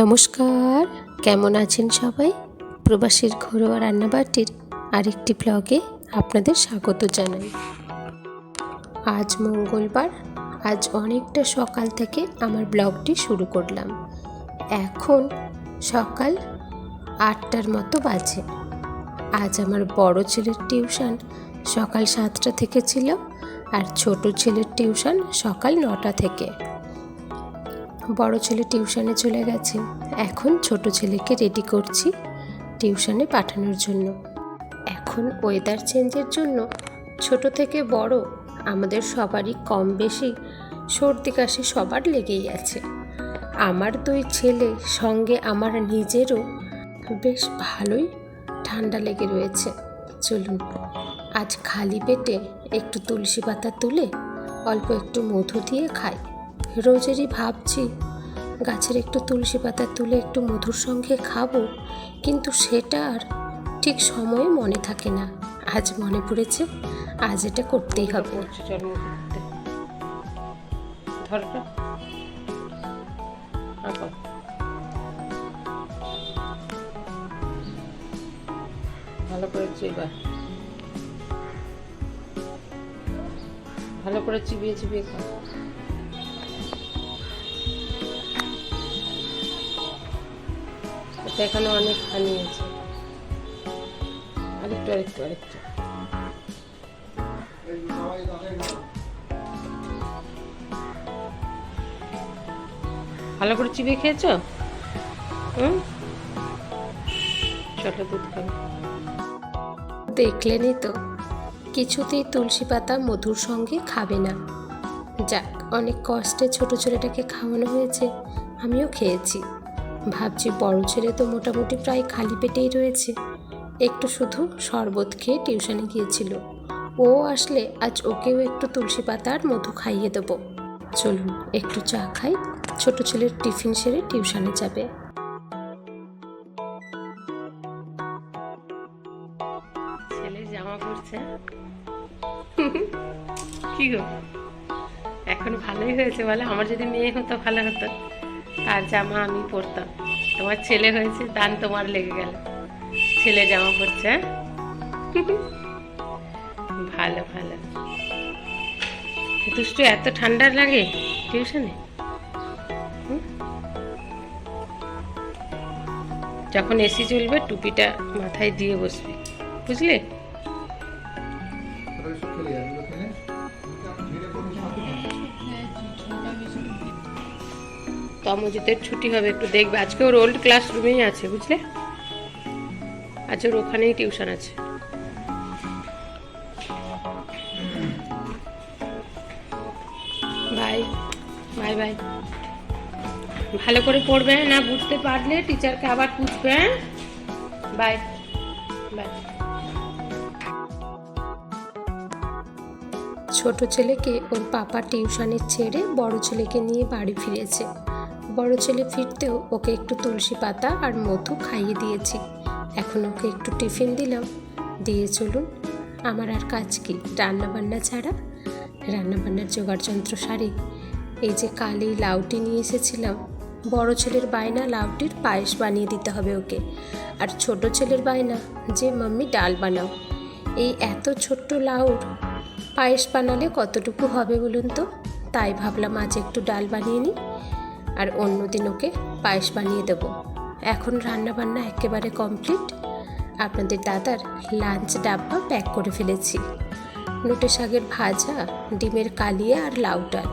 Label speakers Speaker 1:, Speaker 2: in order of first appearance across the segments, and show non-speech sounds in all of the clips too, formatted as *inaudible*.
Speaker 1: নমস্কার, কেমন আছেন সবাই? প্রবাসীর ঘরোয়া রান্নাবাটির আরেকটি ব্লগে আপনাদের স্বাগত জানাই। আজ মঙ্গলবার, আজ অনেকটা সকাল থেকে আমার ব্লগটি শুরু করলাম। এখন সকাল আটটার মতো বাজে। আজ আমার বড় ছেলের টিউশন সকাল সাতটা থেকে ছিল, আর ছোট ছেলের টিউশন সকাল নটা থেকে। বড় ছেলে টিউশনে চলে গেছে। এখন ছোট ছেলেকে রেডি করছি টিউশনে পাঠানোর জন্য। এখন ওয়েদার চেঞ্জের জন্য ছোট থেকে বড় আমাদের সবারই কম বেশি সর্দি কাশি সবার লেগেই আছে। আমার দুই ছেলে সঙ্গে আমার নিজেরও বেশ ভালোই ঠান্ডা লেগে রয়েছে। চলুন, আজ খালি পেটে একটু তুলসী পাতা তুলে অল্প একটু মধু দিয়ে খাই। রোজেরই ভাবছি, গাছের একটু তুলসী পাতা তুলে একটু মধুর সঙ্গে খাব, কিন্তু সেটা আর ঠিক সময়ে মনে থাকে না। আজ মনে পড়েছে, আজ এটা করতেই হবে।
Speaker 2: ভালো করে চিবিয়ে চিবিয়ে খাও এখানে অনেক হানি আছে আরেকটু আরেকটু আরেকটু। ভালো করে চিবিয়ে খেয়েছো? হুম? দুধ খাবে।
Speaker 1: দেখলেনই তো, কিছুতেই তুলসী পাতা মধুর সঙ্গে খাবে না। যাক, অনেক কষ্টে ছোট ছেলেটাকে খাওয়ানো হয়েছে, আমিও খেয়েছি। ভাবছি বড় ছেলে তো মোটামুটি প্রায় খালি পেটেই রয়েছে। একটু শুধু শরবত খেয়ে টিউশনে গিয়েছিল। ও আসলে আজ ওকেও একটু তুলসী পাতা আর মধু খাইয়ে দেবো। চলুন, একটু চা খাই। ছোট ছেলের টিফিন সেরে টিউশনে যাবে।
Speaker 2: জামা কি গো? এখন ভালোই হয়েছে বলে? আমার যদি মেয়ে হতো, ভালো হতো। তার জামা আমি পরতাম। তোমার ছেলে হয়েছে, দান তোমার লেগে গেল। ছেলে জামা পরছে হ্যাঁ? ভালো ভালো। দুষ্টু, এত ঠান্ডা লাগে টিউশনে? যখন এসি চলবে টুপিটা মাথায় দিয়ে বসবে। বুঝলে? তমজিতের ছুটি হবে, একটু দেখবে। আজকে ওর ওল্ড ক্লাসরুমেই আছে, বুঝলে? আজ ওর ওখানেই টিউশন আছে। বাই বাই বাই ভালো করে পড়বে, না বুঝতে পারলে টিচারকে আবার পুছবে হ্যাঁ? বাই বাই
Speaker 1: ছোট ছেলেকে ওর পাপা টিউশনে ছেড়ে বড় ছেলেকে নিয়ে বাড়ি ফিরেছে। বড় ছেলে ফিরতেও ওকে একটু তুলসী পাতা আর মধু খাইয়ে দিয়েছি। এখন ওকে একটু টিফিন দিলাম। দিয়ে চলুন, আমার আর কাজ কি? রান্নাবান্না ছাড়া? রান্নাবান্নার জোগাড় যন্ত্র সারি। এই যে কালি লাউটি নিয়ে এসেছিলাম, বড় ছেলের বায়না লাউটির পায়েস বানিয়ে দিতে হবে ওকে। আর ছোট ছেলের বায়না, যে মাম্মি ডাল বানাও। এই এত ছোট্ট লাউর পায়েস বানালে কতটুকু হবে বলুন তো? তাই ভাবলাম আজ একটু ডাল বানিয়ে নিই। আর অন্য দিন ওকে পায়েস বানিয়ে দেব। এখন রান্না বান্না একেবারে কমপ্লিট আপনাদের দাদার লাঞ্চ ডাব্বা প্যাক করে ফেলেছি। নোটে শাকের ভাজা, ডিমের কালিয়া আর লাউ ডাল।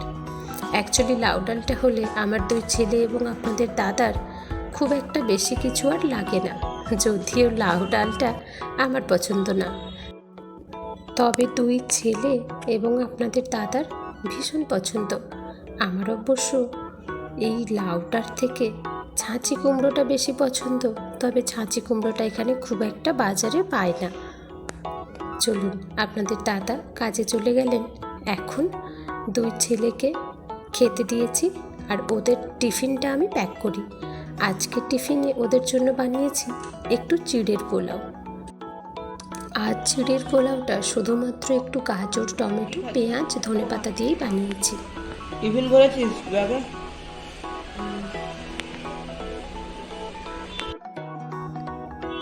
Speaker 1: অ্যাকচুয়ালি লাউ ডালটা হলে আমার দুই ছেলে এবং আপনাদের দাদার খুব একটা বেশি কিছু আর লাগে না। যদিও লাউ ডালটা আমার পছন্দ না। তবে দুই ছেলে এবং আপনাদের দাদার ভীষণ পছন্দ। আমার অবশ্য এই লাউটার থেকে ছাঁচি কুমড়োটা বেশি পছন্দ, তবে ছাঁচি কুমড়োটা এখানে খুব একটা বাজারে পায় না। চলুন, আপনাদের দাদা কাজে চলে গেলেন। এখন দুই ছেলেকে খেতে দিয়েছি আর ওদের টিফিনটা আমি প্যাক করি। আজকে টিফিনে ওদের জন্য বানিয়েছি একটু চিড়ের পোলাও। আজ চিড়ের পোলাওটা শুধুমাত্র একটু গাজর, টমেটো, পেঁয়াজ, ধনেপাতা দিয়েই বানিয়েছি।
Speaker 3: টিফিন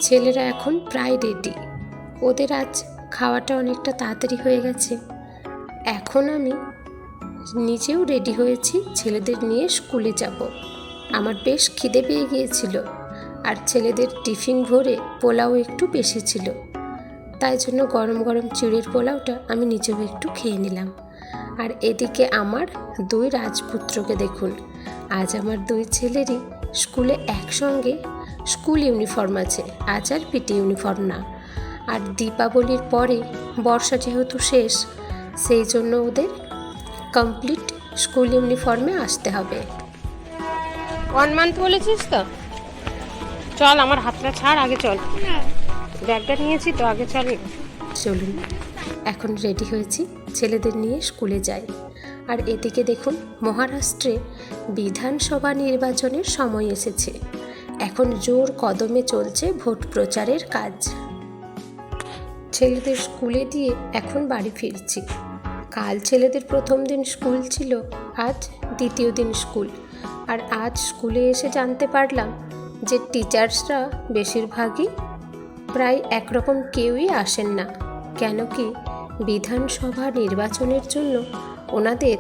Speaker 1: ছেলেরা এখন প্রায় রেডি ওদের আজ খাওয়াটা অনেকটা তাড়াতাড়ি হয়ে গেছে। এখন আমি নিজেও রেডি হয়েছি ছেলেদের নিয়ে স্কুলে যাব। আমার বেশ খিদে পেয়ে গিয়েছিল আর ছেলেদের টিফিন ভরে পোলাও একটু বেশি ছিল। তাই জন্য গরম গরম চিড়ের পোলাওটা আমি নিজেও একটু খেয়ে নিলাম। আর এদিকে আমার দুই রাজপুত্রকে দেখুন। আজ আমার দুই ছেলেরই স্কুলে একসঙ্গে স্কুল ইউনিফর্ম আছে আজ আর পিটি ইউনিফর্ম না। আর দীপাবলির পরে বর্ষা যেহেতু শেষ সেই জন্য ওদের কমপ্লিট স্কুল ইউনিফর্মে আসতে হবে।
Speaker 2: ওয়ান মান্থ বলেছিস তো? চল আমার হাতটা ছাড় আগে চল। ব্যাগটা নিয়েছি তো আগে চল।
Speaker 1: চলুন। এখন রেডি হয়েছি, ছেলেদের নিয়ে স্কুলে যাই। আর এদিকে দেখুন, মহারাষ্ট্রে বিধানসভা নির্বাচনের সময় এসেছে। এখন জোর কদমে চলছে ভোট প্রচারের কাজ। ছেলেদের স্কুলে দিয়ে এখন বাড়ি ফিরছি। কাল ছেলেদের প্রথম দিন স্কুল ছিল, আজ দ্বিতীয় দিন স্কুল। আর আজ স্কুলে এসে জানতে পারলাম যে টিচার্সরা বেশিরভাগই প্রায় একরকম কেউই আসেন না। কেন কি বিধানসভা নির্বাচনের জন্য ওনাদের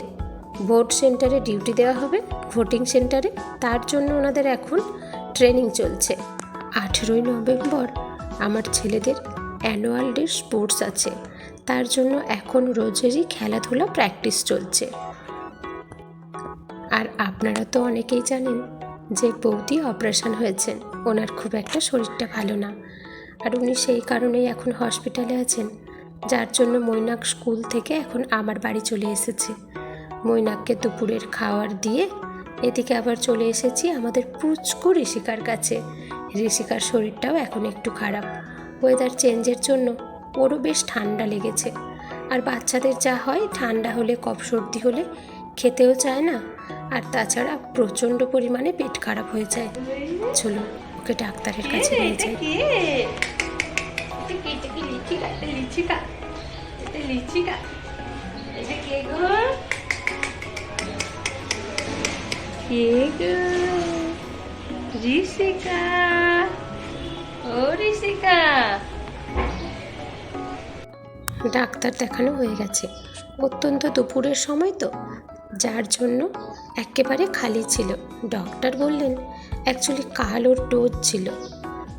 Speaker 1: ভোট সেন্টারে ডিউটি দেওয়া হবে, ভোটিং সেন্টারে। তার জন্য ওনাদের এখন ট্রেনিং চলছে। আঠেরোই নভেম্বর আমার ছেলেদের অ্যানুয়াল ডে স্পোর্টস আছে। তার জন্য এখন রোজেরই খেলাধুলা প্র্যাকটিস চলছে। আর আপনারা তো অনেকেই জানেন যে বৌদি অপারেশন হয়েছেন। ওনার খুব একটা শরীরটা ভালো না। আর উনি সেই কারণেই এখন হসপিটালে আছেন, যার জন্য মৈনাক স্কুল থেকে এখন আমার বাড়ি চলে এসেছে। মৈনাককে দুপুরের খাওয়ার দিয়ে এদিকে আবার চলে এসেছি আমাদের পুচকু ঋষিকার কাছে। ঋষিকার শরীরটাও এখন একটু খারাপ। ওয়েদার চেঞ্জের জন্য ওরও বেশ ঠান্ডা লেগেছে। আর বাচ্চাদের যা হয়, ঠান্ডা হলে, কফ সর্দি হলে খেতেও চায় না। আর তাছাড়া প্রচণ্ড পরিমাণে পেট খারাপ হয়ে যায়। চলুন। ওকে ডাক্তারের কাছে নিয়ে যাই।
Speaker 2: কে গো? ঋষিকা। ও ঋষিকা।
Speaker 1: ডাক্তার দেখানো হয়ে গেছে। অত্যন্ত দুপুরের সময় তো। যার জন্য একেবারে খালি ছিল। ডক্টর বললেন অ্যাকচুয়ালি কাল ওর ডোজ ছিল।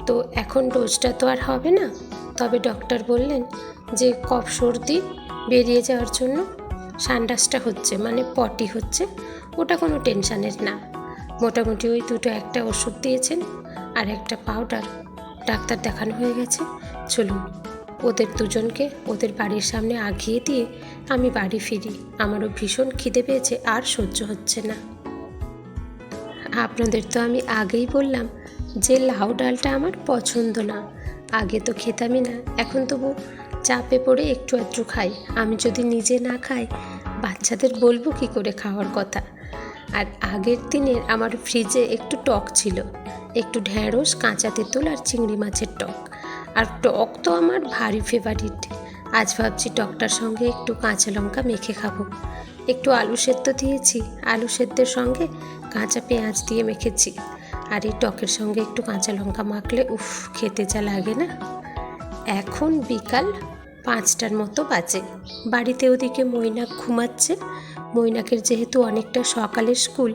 Speaker 1: তো এখন ডোজটা তো আর হবে না। তবে ডক্টর বললেন যে, কফ সর্দি বেরিয়ে যাওয়ার জন্য সান্ডাসটা হচ্ছে মানে পটি হচ্ছে, ওটা কোনো টেনশানের না। মোটামুটি ওই দুটো একটা ওষুধ দিয়েছেন আর একটা পাউডার ডাক্তার দেখানো হয়ে গেছে। চলুন ওদের দুজনকে ওদের বাড়ির সামনে আগিয়ে দিয়ে আমি বাড়ি ফিরি। আমারও ভীষণ খিদে পেয়েছে, আর সহ্য হচ্ছে না। আপনাদের তো আমি আগেই বললাম যে লাউ ডালটা আমার পছন্দ না। আগে তো খেতামই না, এখন তবু চাপে পড়ে একটু আধটু খাই। আমি যদি নিজে না খাই, বাচ্চাদের বলব কি করে খাওয়ার কথা? আর আগের দিনের আমার ফ্রিজে একটু টক ছিল, একটু ঢ্যাঁড়স কাঁচা তেঁতুল আর চিংড়ি মাছের টক। আর টক তো আমার ভারী ফেভারিট আজ ভাবছি টকটার সঙ্গে একটু কাঁচা লঙ্কা মেখে খাব। একটু আলু সেদ্ধ দিয়েছি, আলু সেদ্ধের সঙ্গে কাঁচা পেঁয়াজ দিয়ে মেখেছি। আর এই টকের সঙ্গে একটু কাঁচা লঙ্কা মাখলে উফ, খেতে যা লাগে না। এখন বিকাল পাঁচটার মতো বাজে। বাড়িতে ওদিকে মৈনাক ঘুমাচ্ছে। মৈনাকের যেহেতু অনেকটা সকালের স্কুল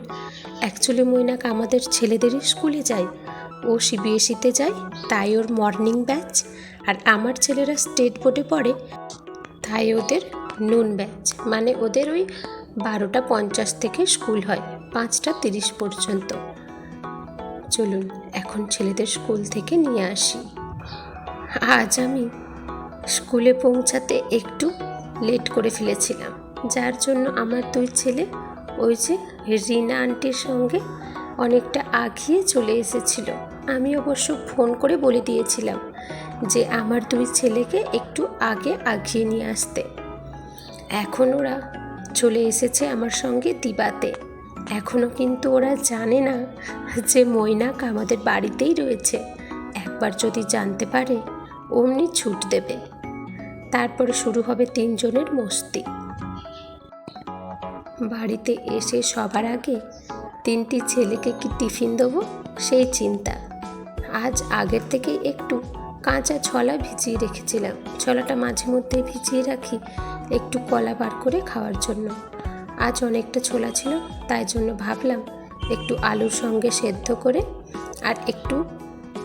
Speaker 1: অ্যাকচুয়ালি মৈনাক আমাদের ছেলেদেরই স্কুলে যায়। ও সিবিএসইতে যায়, তাই ওর মর্নিং ব্যাচ আর আমার ছেলেরা স্টেট বোর্ডে পড়ে, তাই ওদের নুন ব্যাচ মানে ওদের ওই বারোটা পঞ্চাশ থেকে স্কুল হয়, পাঁচটা তিরিশ পর্যন্ত। চলুন, এখন ছেলেদের স্কুল থেকে নিয়ে আসি। আজ আমি স্কুলে পৌঁছাতে একটু লেট করে ফেলেছিলাম, যার জন্য আমার দুই ছেলে, ওই যে রিনা আন্টির সঙ্গে অনেকটা আগিয়ে চলে এসেছিল। আমি অবশ্য ফোন করে বলে দিয়েছিলাম যে আমার দুই ছেলেকে একটু আগে আগিয়ে নিয়ে আসতে। এখন ওরা চলে এসেছে আমার সঙ্গে দিবাতে। এখনও কিন্তু ওরা জানে না যে মৈনাক আমাদের বাড়িতেই রয়েছে। একবার যদি জানতে পারে, অমনি ছুট দেবে। তারপরে শুরু হবে তিনজনের মস্তি। বাড়িতে এসে সবার আগে তিনটি ছেলেকে কি টিফিন দেবো, সেই চিন্তা। আজ আগের থেকে একটু কাঁচা ছলা ভিজিয়ে রেখেছিলাম। ছলাটা মাঝে মধ্যেই ভিজিয়ে রাখি একটু কলা বার করে খাওয়ার জন্য। আজ অনেকটা ছোলা ছিল, তাই জন্য ভাবলাম একটু আলুর সঙ্গে সেদ্ধ করে আর একটু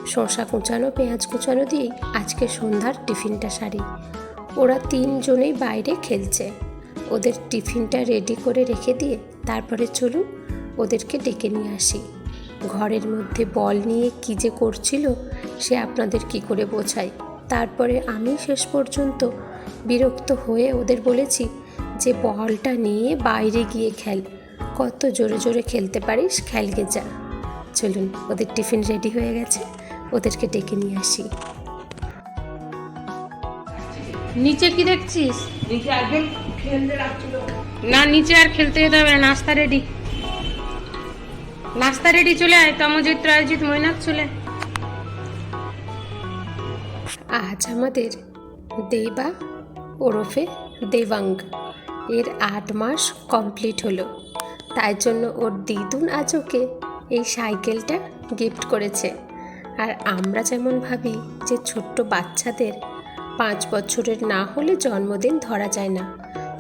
Speaker 1: শসা কুচানো, পেঁয়াজ কুচানো দিয়েই আজকে সন্ধ্যার টিফিনটা সারি। ওরা তিনজনেই বাইরে খেলছে। ওদের টিফিনটা রেডি করে রেখে দিয়ে তারপরে চলুন ওদেরকে ডেকে নিয়ে আসি। ঘরের মধ্যে বল নিয়ে কী যে করছিল সে আপনাদের কি করে বোঝাই তারপরে আমি শেষ পর্যন্ত বিরক্ত হয়ে ওদের বলেছি যে বলটা নিয়ে বাইরে গিয়ে খেল। কত জোরে জোরে খেলতে পারিস? খেলগে যা চলুন ওদের টিফিন রেডি হয়ে গেছে। ওদেরকে ডেকে নিয়ে আসি।
Speaker 2: নিচে কি দেখছিস?
Speaker 3: নিচে একজন খেলতে রাখছিল
Speaker 2: না নিচে আর খেলতে যেতে হবে না নাস্তা রেডি। নাস্তা রেডি চলে আয়। তমজিৎ রায়জিৎ মৈনাক, চলে
Speaker 1: আজ আমাদের দেবা ওরফে দেবাঙ্গ এর আট মাস কমপ্লিট হলো। তাই জন্য ওর দিদুন আজ ওকে এই সাইকেলটা গিফট করেছে। আর আমরা যেমন ভাবি যে ছোট্ট বাচ্চাদের পাঁচ বছরের না হলে জন্মদিন ধরা যায় না।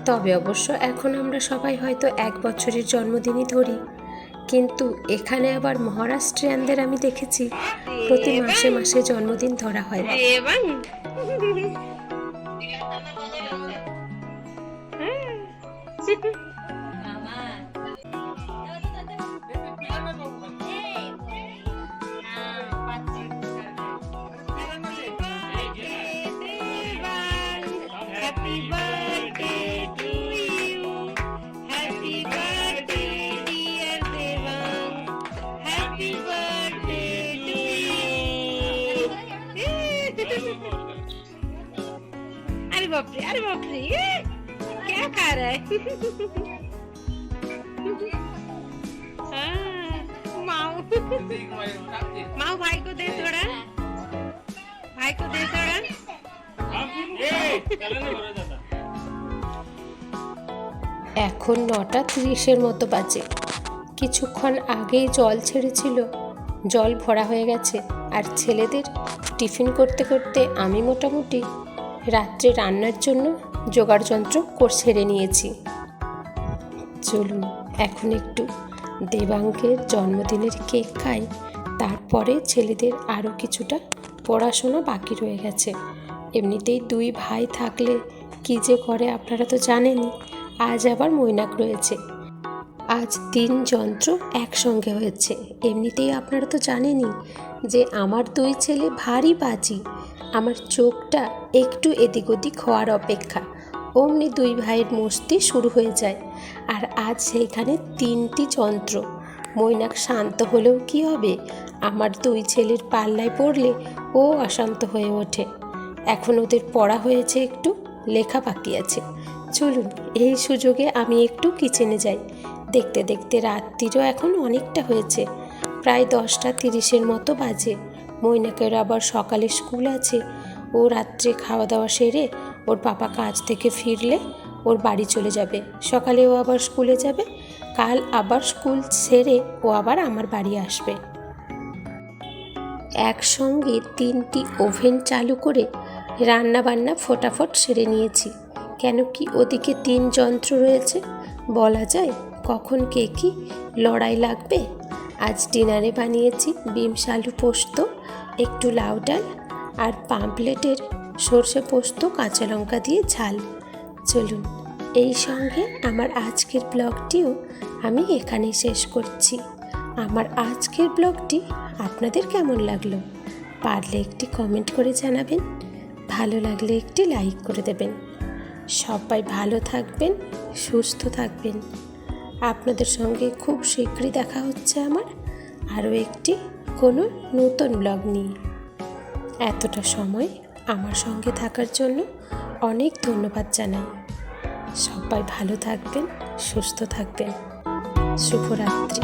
Speaker 1: তবে অবশ্য এখন আমরা সবাই হয়তো এক বছরের জন্মদিনই ধরি। কিন্তু এখানে আবার মহারাষ্ট্রিয়ানদের আমি দেখেছি প্রতি মাসে মাসে জন্মদিন ধরা হয়।
Speaker 2: এবং *laughs* अरे बाप रे अरे बाप रे ये क्या खा रहा है हाँ, माऊ माऊ भाई को दे थोड़ा भाई को दे थोड़ा
Speaker 1: এখন নটা তিরিশের মতো বাজে কিছুক্ষণ আগেই জল ছেড়েছিল জল ভরা হয়ে গেছে আর ছেলেদের টিফিন করতে করতে আমি মোটামুটি রাত্রে রান্নার জন্য জোগাড় যন্ত্র কর- সেরে নিয়েছি। চলুন, এখন একটু দেবাঙ্কের জন্মদিনের কেক খাই। তারপরে ছেলেদের আরও কিছুটা পড়াশোনা বাকি রয়ে গেছে। এমনিতেই দুই ভাই থাকলে কী যে করে আপনারা তো জানেনই, আজ আবার মৈনাক রয়েছে। আজ তিন যন্ত্র একসঙ্গে হয়েছে। এমনিতেই আপনারা তো জানেনই যে আমার দুই ছেলে ভারী বাজি। আমার চোখটা একটু এদিক ওদিক হওয়ার অপেক্ষা। অমনি দুই ভাইয়ের মস্তি শুরু হয়ে যায়। আর আজ সেইখানে তিনটি যন্ত্র। মৈনাক শান্ত হলেও কি হবে? আমার দুই ছেলের পাল্লায় পড়লে ও অশান্ত হয়ে ওঠে। এখন ওদের পড়া হয়েছে একটু, লেখা বাকি আছে। চলুন, এই সুযোগে আমি একটু কিচেনে যাই। দেখতে দেখতে রাত্রিরও এখন অনেকটা হয়েছে। প্রায় দশটা তিরিশের মতো বাজে। মৈনাকের আবার সকালে স্কুল আছে। ও রাত্রে খাওয়া দাওয়া সেরে ওর পাপা কাজ থেকে ফিরলে ওর বাড়ি চলে যাবে। সকালে ও আবার স্কুলে যাবে। কাল আবার স্কুল সেরে ও আবার আমার বাড়ি আসবে। একসঙ্গে তিনটি ওভেন চালু করে রান্না বান্না ফটাফট সেরে নিয়েছি। কেন কি ওদিকে তিন যন্ত্র রয়েছে। বলা যায় কখন কে কি লড়াই লাগবে? আজ ডিনারে বানিয়েছি বিমস আলু পোস্ত একটু লাউ ডাল আর পাম্পলেটের সর্ষে পোস্ত, কাঁচা লঙ্কা দিয়ে ঝাল। চলুন, এই সঙ্গে আমার আজকের ব্লগটিও আমি এখানেই শেষ করছি। আমার আজকের ব্লগটি আপনাদের কেমন লাগল? পারলে একটি কমেন্ট করে জানাবেন, ভালো লাগলে একটি লাইক করে দেবেন। সবাই ভালো থাকবেন, সুস্থ থাকবেন। আপনাদের সঙ্গে খুব শীঘ্রই দেখা হচ্ছে আমার আরও একটি কোনো নতুন ব্লগ নিয়ে। এতটা সময় আমার সঙ্গে থাকার জন্য অনেক ধন্যবাদ জানাই। সবাই ভালো থাকবেন, সুস্থ থাকবেন। শুভরাত্রি।